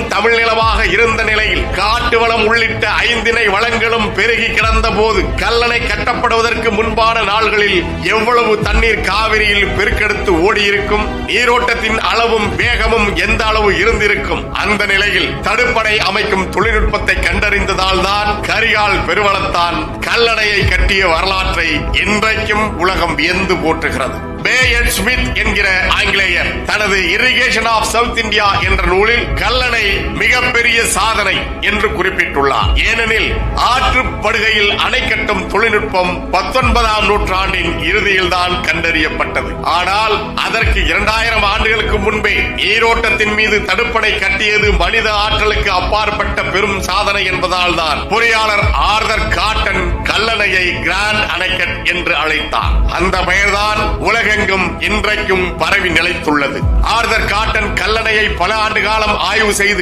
தமிழ் நிலமாக இருந்த நிலையில் காட்டு வளம் உள்ளிட்ட ஐந்திணை வளங்களும் பெருகி கிடந்த போது கல்லணை கட்டப்படுவதற்கு முன்பான நாள்களில் எவ்வளவு தண்ணீர் காவிரியில் பெருக்கெடுத்து ஓடியிருக்கும்? நீரோட்டத்தின் அளவும் வேகமும் எந்த அளவு இருந்திருக்கும்? அந்த நிலையில் தடுப்பணை அமைக்கும் தொழில்நுட்பத்தை கண்டறிந்ததால் தான் கரிகால் பெருவளத்தான் கல்லணையை கட்டிய வரலாற்றை இன்றைக்கும் உலகம் வியந்து போற்றுகிறது. பேயட் ஸ்மித் என்கிற ஆங்கிலேயர். தனது இரிகேஷன் ஆஃப் சவுத் இந்தியா என்ற நூலில் கல்லணை மிகப்பெரிய சாதனை என்று குறிப்பிட்டுள்ளார். ஏனெனில் ஆற்றுப்படுகையில் அணை கட்டும் தொழில்நுட்பம் பத்தொன்பதாம் நூற்றாண்டின் இறுதியில் தான் கண்டறியப்பட்டது. ஆனால் அதற்கு இரண்டாயிரம் ஆண்டுகளுக்கு முன்பே நீரோட்டத்தின் மீது தடுப்பணை கட்டியது மனித ஆற்றலுக்கு அப்பாற்பட்ட பெரும் சாதனை என்பதால் தான் பொறியாளர் கல்லணையை கிராண்ட் அணைக்கட் என்று அழைத்தார். அந்த பெயர்தான் உலகெங்கும் இன்றைக்கும் பரவி நிலைத்துள்ளது. ஆர்தர் காட்டன் கல்லணையை பல ஆண்டு காலம் ஆய்வு செய்து